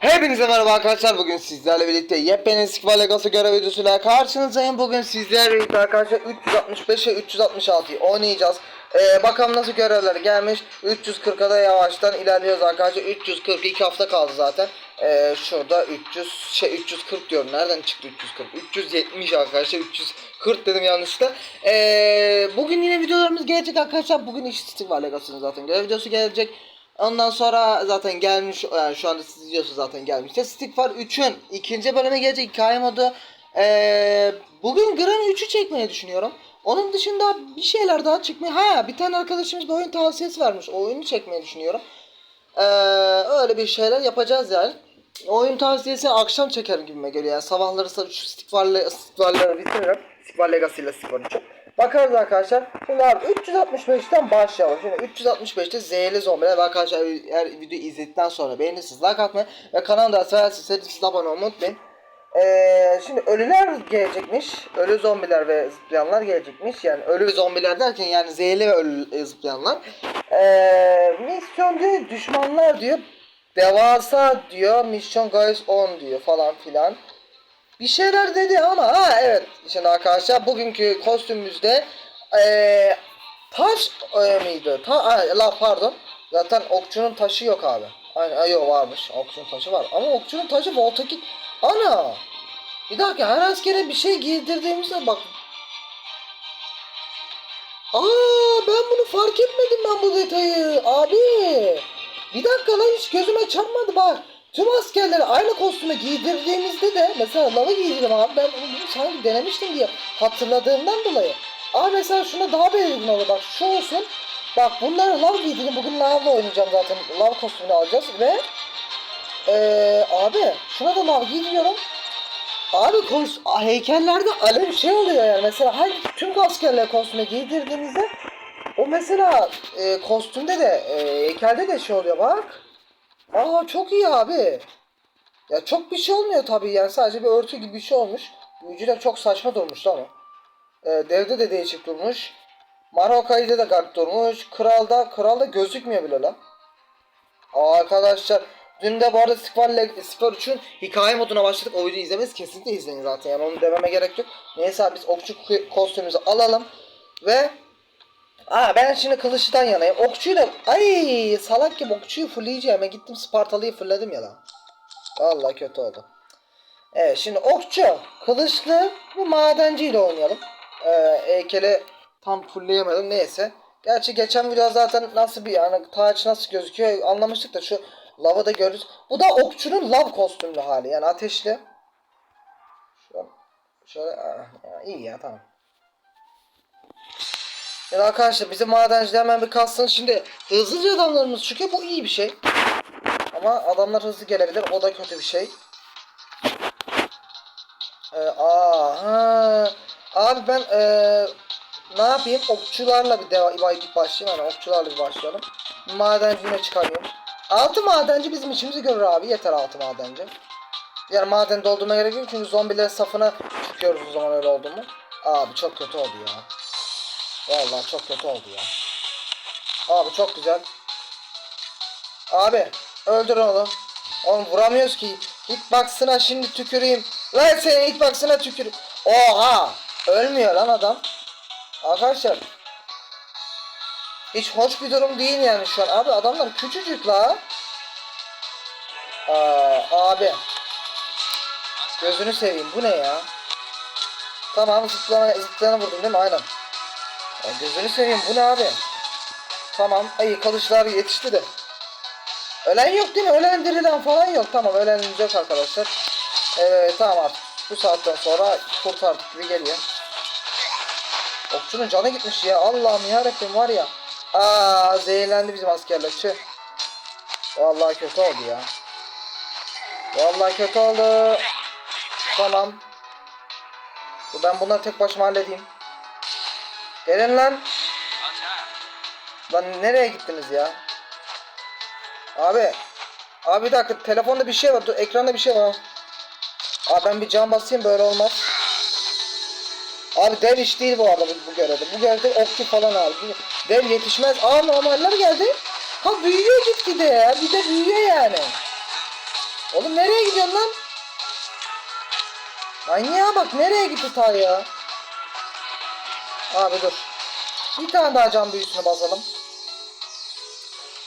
Hepinize merhaba arkadaşlar bugün sizlerle birlikte yepyeni Skva Legacy görev videosuyla karşınızdayım. Bugün sizlerle birlikte arkadaşlar 365 ve 366'yı oynayacağız. Ee, bakalım nasıl görevler gelmiş. 340'a da yavaştan ilerliyoruz arkadaşlar. 342 hafta kaldı zaten. Ee, şurada 300 şey 340 diyorum. Nereden çıktı 340 370 arkadaşlar 340 dedim yanlışlıkla. Ee, bugün yine videolarımız gelecek arkadaşlar. Bugün iş Skva Legacy'nin zaten görev videosu gelecek Ondan sonra zaten gelmiş yani şu anda siz izliyorsunuz zaten gelmişti. Stick var 3'ün ikinci bölüme gelecek hikaye modu. Ee, bugün Gran 3'ü çekmeyi düşünüyorum. Onun dışında bir şeyler daha çekmeyi... Ha bir tane arkadaşımız bir oyun tavsiyesi vermiş. O oyunu çekmeyi düşünüyorum. Ee, öyle bir şeyler yapacağız yani. Oyun tavsiyesi akşam çekerim gibime geliyor. Yani sabahları sa- şu Stick Var'la Stick Var'ları bitiririm. Stick Var Legacy ile Stick Var 3'ü. Bakarız arkadaşlar. Şimdi abi 365'ten başlayalım. Şimdi 365'te zehirli zombiler ve arkadaşlar eğer videoyu izledikten sonra beğenirseniz like atmayı ve kanalımda da seversiniz abone olmayı unutmayın. Ee, şimdi ölüler gelecekmiş. Ölü zombiler ve zıplayanlar gelecekmiş. Yani ölü zombiler derken yani zehirli ve ölü e, zıplayanlar. Ee, misyon diyor düşmanlar diyor. Devasa diyor. Mission guys on diyor falan filan. Bir şeyler dedi ama ha evet şimdi arkadaşlar bugünkü kostümümüzde eee taş e, miydi? Ta, ha, la pardon. Zaten okçunun taşı yok abi. Aynen yok varmış. Okçunun taşı var. Ama okçunun taşı voltaki ana. Bir dakika her askere bir şey giydirdiğimizde bak. Aa ben bunu fark etmedim ben bu detayı. Abi. Bir dakika lan hiç gözüme çarpmadı bak. Tüm askerleri aynı kostümü giydirdiğimizde de mesela lava giydirdim abi ben bunu sanki denemiştim diye hatırladığımdan dolayı. Abi mesela şuna daha belirgin olur bak şu olsun. Bak bunları lav giydirdim bugün lavla oynayacağım zaten lav kostümünü alacağız ve ee, abi şuna da lav giydiriyorum. Abi kos heykellerde alev şey oluyor yani mesela her tüm askerler kostüme giydirdiğimizde o mesela e, kostümde de e, heykelde de şey oluyor bak. Aa çok iyi abi. Ya çok bir şey olmuyor tabii yani sadece bir örtü gibi bir şey olmuş. Büyücüler çok saçma durmuş lan o. Ee, devde de değişik durmuş. Maroka'ydı da garip durmuş. Kralda, kralda gözükmüyor bile lan. Aa, arkadaşlar dün de bu arada Spor, Spor 3'ün hikaye moduna başladık. O videoyu izlemeniz kesinlikle izleyin zaten yani onu dememe gerek yok. Neyse biz okçu kostümümüzü alalım. Ve Aa ben şimdi kılıçtan yanayım. Okçuyu da ay salak gibi okçuyu fullleyeceğim. Ben gittim Spartalı'yı fullledim ya lan. Vallahi kötü oldu. Evet şimdi okçu, kılıçlı ve madenciyle oynayalım. Ee, heykeli tam fullleyemedim neyse. Gerçi geçen video zaten nasıl bir yani taç nasıl gözüküyor anlamıştık da şu lava da görürüz. Bu da okçunun lav kostümlü hali yani ateşli. Şöyle, şöyle iyi ya tamam. Ya arkadaşlar bizim madenciler hemen bir kalsın. Şimdi hızlıca adamlarımız çıkıyor. Bu iyi bir şey. Ama adamlar hızlı gelebilir. O da kötü bir şey. Ee, aa. Abi ben ee, ne yapayım? Okçularla bir deva bir başlayayım. Yani okçularla bir başlayalım. Madencine çıkarıyorum. Altı madenci bizim işimizi görür abi. Yeter altı madenci. Yani maden doldurma gerek yok çünkü zombilerin safına çıkıyoruz o zaman öyle oldu mu? Abi çok kötü oldu ya. Vallahi çok kötü oldu ya. Abi çok güzel. Abi öldür onu. Oğlum vuramıyoruz ki. Hitbox'ına şimdi tüküreyim. Lan senin hitbox'ına tükür. Oha! Ölmüyor lan adam. Arkadaşlar. Hiç hoş bir durum değil yani şu an. Abi adamlar küçücük la. Aa, abi. Gözünü seveyim. Bu ne ya? Tamam zıplana, zıplayana vurdum değil mi? Aynen. Ya gözünü seveyim bu ne abi? Tamam. Ay kılıçlar yetişti de. Ölen yok değil mi? Ölen dirilen falan yok. Tamam ölenimiz yok arkadaşlar. Evet tamam artık. Bu saatten sonra kurtardık gibi geliyor. Okçunun canı gitmiş ya. Allah'ım yarabbim var ya. Aa zehirlendi bizim askerler. Tüh. Vallahi kötü oldu ya. Vallahi kötü oldu. Tamam. Ben bunları tek başıma halledeyim. Gelin lan. Lan nereye gittiniz ya? Abi. Abi bir dakika telefonda bir şey var. Dur ekranda bir şey var. Abi ben bir cam basayım böyle olmaz. Abi dev iş değil bu arada bu, bu görevde. Bu görevde okçu falan abi. Dev yetişmez. Aa normaller geldi. Ha büyüyor gitgide ya. Bir de büyüyor yani. Oğlum nereye gidiyorsun lan? Manyağa bak nereye gitti ta ya? Abi dur. Bir tane daha can büyüsünü basalım.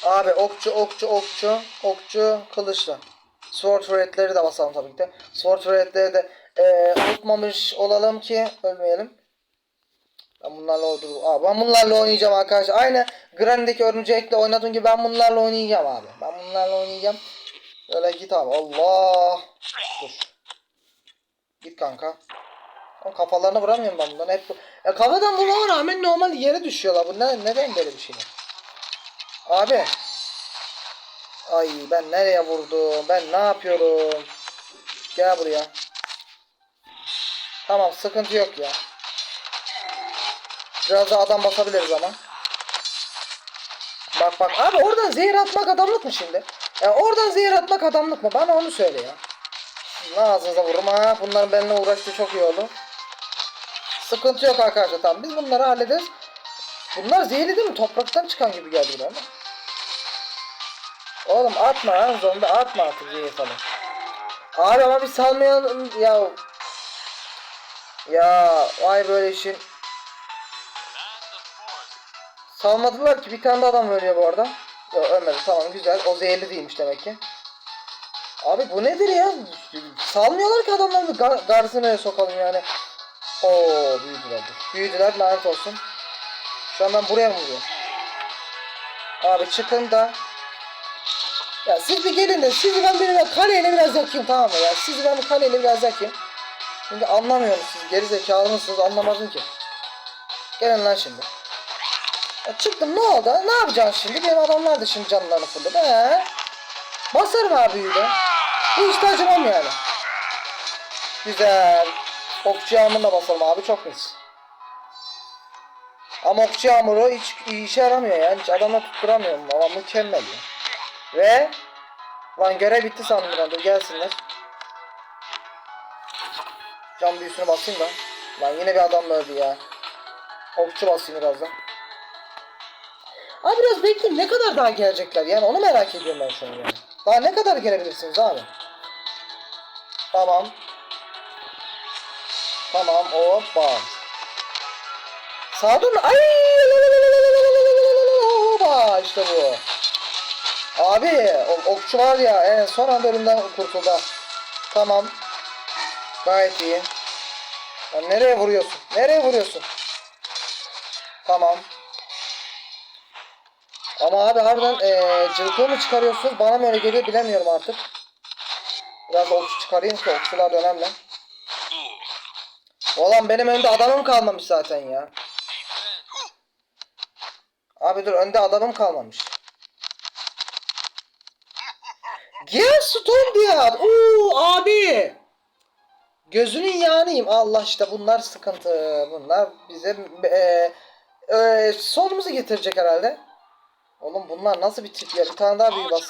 Abi okçu okçu okçu okçu kılıçlı. Sword Raid'leri de basalım tabii ki de. Sword Raid'leri de eee unutmamış olalım ki ölmeyelim. Ben bunlarla. Abi ben bunlarla oynayacağım arkadaşlar. Aynı Granny'deki örümcekle oynadığım gibi ben bunlarla oynayacağım abi. Ben bunlarla oynayacağım. Böyle git abi. Allah. Dur. Git kanka. Ama kafalarına vuramıyorum ben bundan. Hep bu. Ya kafadan vurmama rağmen normal yere düşüyorlar. Bu ne, neden böyle bir şey? Abi. Ay ben nereye vurdum? Ben ne yapıyorum? Gel buraya. Tamam sıkıntı yok ya. Biraz da adam basabiliriz ama. Bak bak abi oradan zehir atmak adamlık mı şimdi? Ya oradan zehir atmak adamlık mı? Bana onu söyle ya. Sizin ağzınıza vururum ha. Bunların benimle uğraştığı çok iyi oldu. Sıkıntı yok arkadaşlar tamam. Biz bunları hallederiz. Bunlar zehirli değil mi? Topraktan çıkan gibi geldi bana. Oğlum atma lan zombi atma artık zehir falan. Abi ama bir salmayan ya ya vay böyle işin Salmadılar ki bir tane de adam ölüyor bu arada. Yok ölmedi tamam güzel. O zehirli değilmiş demek ki. Abi bu nedir ya? Salmıyorlar ki adamları gar garsına sokalım yani. Oo büyüdüler. Büyüdüler lanet olsun. Şu an ben buraya mı vuruyorum? Abi çıkın da. Ya siz bir gelin de sizi ben birine kaleyle biraz yakayım tamam mı ya? Sizi ben bir kaleyle biraz yakayım. Çünkü anlamıyorum siz geri zekalı mısınız anlamadım ki. Gelin lan şimdi. Ya çıktım ne oldu? Ne yapacaksın şimdi? Benim adamlar da şimdi canlarını fırladı. He? Basarım abi yüğde. Bu işte acımam yani. Güzel. Okçu yağmuruna basalım abi çok mis. Ama okçu yağmuru hiç iyi işe yaramıyor yani. Hiç adamla tutturamıyorum ama mükemmel ya. Ve Lan görev bitti sandım ben. Dur gelsinler. Can büyüsünü basayım da. Lan yine bir adam öldü ya. Okçu basayım biraz da. Abi biraz bekleyin ne kadar daha gelecekler yani onu merak ediyorum ben şu an yani. Daha ne kadar gelebilirsiniz abi? Tamam. Tamam hoppa. Sağdan ay hoppa işte bu. Abi o, okçu var ya en son anda ölümden kurtuldu. Tamam. Gayet iyi. Lan nereye vuruyorsun? Nereye vuruyorsun? Tamam. Ama abi harbiden eee cılkığı mı çıkarıyorsunuz? Bana mı öyle geliyor bilemiyorum artık. Biraz okçu çıkarayım ki okçular önemli. Ulan benim önümde adamım kalmamış zaten ya. Abi dur önde adamım kalmamış. Gel diye at. Oo abi. Gözünün yağınıyım. Allah işte bunlar sıkıntı. Bunlar bize e, e, sonumuzu getirecek herhalde. Oğlum bunlar nasıl bir tip ya? Bir tane daha büyü bas.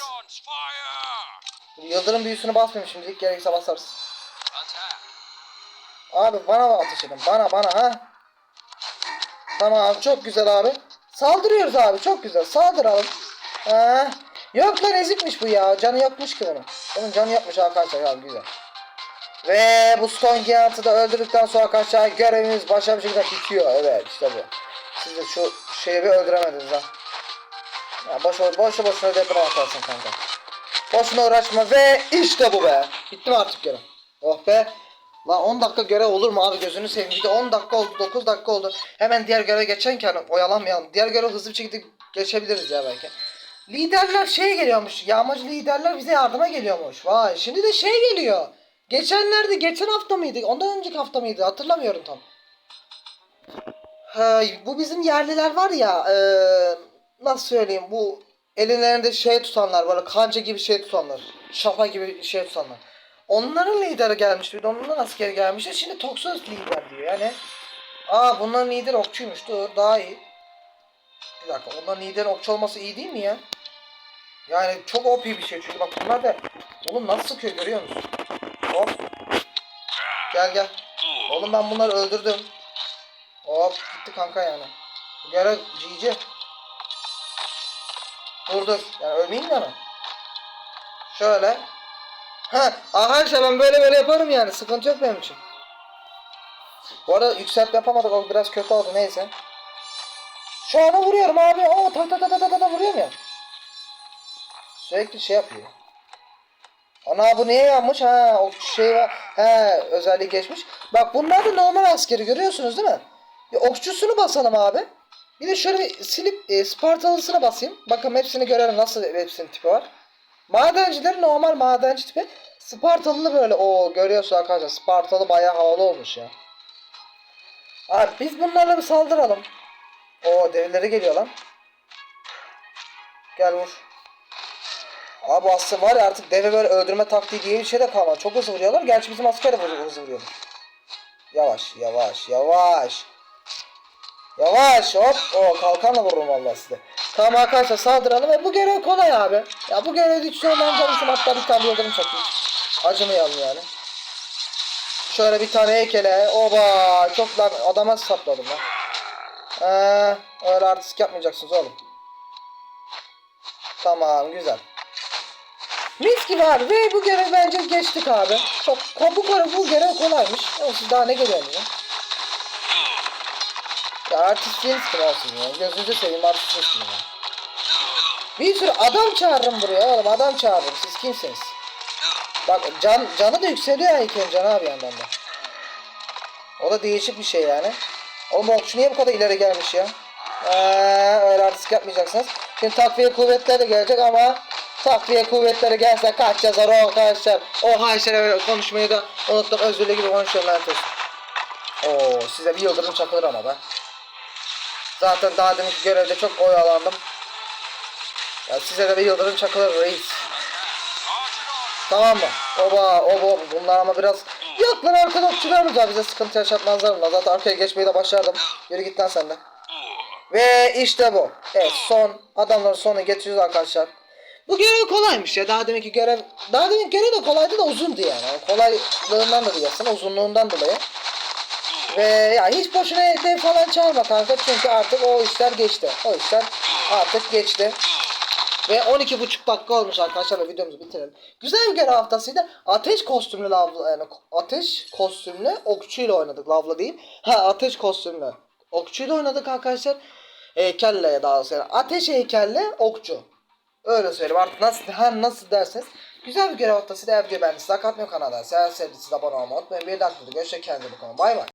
Yıldırım büyüsünü basmayayım şimdilik gerekirse basarız. Abi bana mı ateş edin? Bana bana ha. Tamam çok güzel abi. Saldırıyoruz abi çok güzel. Saldıralım. Ha. Yok lan ezikmiş bu ya. Canı yokmuş ki bunun. Bunun canı yokmuş arkadaşlar abi güzel. Ve bu Stone Gigant'ı da öldürdükten sonra arkadaşlar görevimiz başarılı bir şekilde bitiyor. Evet işte bu. Siz de şu şeyi bir öldüremediniz ha. Ya boş boş boşuna deprem atarsın kanka. Boşuna uğraşma ve işte bu be. Bitti mi artık görev? Oh be. Lan 10 dakika görev olur mu abi gözünü seveyim. Bir de 10 dakika oldu 9 dakika oldu. Hemen diğer göreve geçerken oyalanmayalım. Diğer görev hızlı bir şekilde geçebiliriz ya belki. Liderler şey geliyormuş. Yağmacı liderler bize yardıma geliyormuş. Vay şimdi de şey geliyor. Geçenlerde geçen hafta mıydı? Ondan önceki hafta mıydı? Hatırlamıyorum tam. Ha, bu bizim yerliler var ya. eee, nasıl söyleyeyim bu ellerinde şey tutanlar böyle kanca gibi şey tutanlar. Şafa gibi şey tutanlar. Onların lideri gelmişti. Bir de onların askeri gelmişti. Şimdi Toxos lider diyor. Yani aa bunların lideri okçuymuş. Dur daha iyi. Bir dakika onların lideri okçu olması iyi değil mi ya? Yani çok OP bir şey çünkü bak bunlar da oğlum nasıl sıkıyor görüyor musun? Hop. Gel gel. Oğlum ben bunları öldürdüm. Hop gitti kanka yani. Görev GG. Dur dur. Yani ölmeyeyim de mi? Şöyle. Ha, arkadaşlar ben böyle böyle yaparım yani. Sıkıntı yok benim için. Bu arada yükseltme yapamadık. O biraz kötü oldu. Neyse. Şu ana vuruyorum abi. Oo tak tak tak tak tak tak vuruyorum ya. Sürekli şey yapıyor. Ana bu niye yanmış? Ha o şey var. He özelliği geçmiş. Bak bunlar da normal askeri görüyorsunuz değil mi? Bir okçusunu basalım abi. Bir de şöyle bir silip e, Spartalısına basayım. Bakın hepsini görelim nasıl hepsinin tipi var. Madenciler normal madenci tipi. Spartalı böyle o görüyorsun arkadaşlar. Spartalı bayağı havalı olmuş ya. Abi biz bunlarla bir saldıralım. O devleri geliyor lan. Gel vur. Abi aslında var ya artık deve böyle öldürme taktiği diye bir şey de kalmadı. Çok hızlı vuruyorlar. Gerçi bizim asker de hızlı vuruyor. Yavaş yavaş yavaş. Yavaş hop. O kalkanla vururum vallahi size. Tamam arkadaşlar saldıralım ve bu görev kolay abi. Ya bu görevi hiç zorlanacağım hatta bir tane yıldırım çakayım. Acımayalım yani. Şöyle bir tane heykele. Oba çok lan adama sapladım lan. Ee, öyle artistik yapmayacaksınız oğlum. Tamam güzel. Mis gibi abi ve bu görev bence geçtik abi. Çok bu görev bu görev kolaymış. O siz daha ne görüyorsunuz ya? Ya artistliğiniz kim olsun ya? Gözünüzü seveyim artistliğiniz kim ya? Bir sürü adam çağırırım buraya oğlum adam çağırırım. Siz kimsiniz? Bak can, canı da yükseliyor heykelin canı abi yandan da. O da değişik bir şey yani. Oğlum okçu niye bu kadar ileri gelmiş ya? Ee, öyle artistik yapmayacaksınız. Şimdi takviye kuvvetleri de gelecek ama takviye kuvvetleri gelse kaç yazar o arkadaşlar. O haşere konuşmayı da unuttum. Özürlü gibi konuşuyorum lanet olsun. Oo size bir yıldırım çakılır ama be. Zaten daha deminki görevde çok oyalandım. Ya size de bir yıldırım çakılır reis. Tamam mı? Oba oba bunlar ama biraz Yok lan arkada okçularımız var bize sıkıntı yaşatmazlar bunlar. Zaten arkaya geçmeyi de başardım. Yürü git lan sen de. Ve işte bu. Evet son adamların sonuna getiriyoruz arkadaşlar. Bu görev kolaymış ya. Daha deminki görev daha deminki görev de kolaydı da uzundu yani. yani kolaylığından da diyorsun uzunluğundan dolayı. Ve ya hiç boşuna evde falan çalma kanka çünkü artık o işler geçti. O işler artık geçti. Ve 12,5 dakika olmuş arkadaşlar videomuzu bitirelim. Güzel bir görev haftasıydı. Ateş kostümlü lavla yani ateş kostümlü okçuyla oynadık lavla değil. Ha ateş kostümlü okçuyla oynadık arkadaşlar. Heykelle daha yani ateş heykelle okçu. Öyle söyleyeyim artık nasıl her nasıl derseniz. Güzel bir görev haftasıydı. Eğer video beğendiyseniz like atmayı kanala. Sever sevdiyseniz abone olmayı unutmayın. Bir videoda görüşürüz. Kendinize bakın. Bay bay.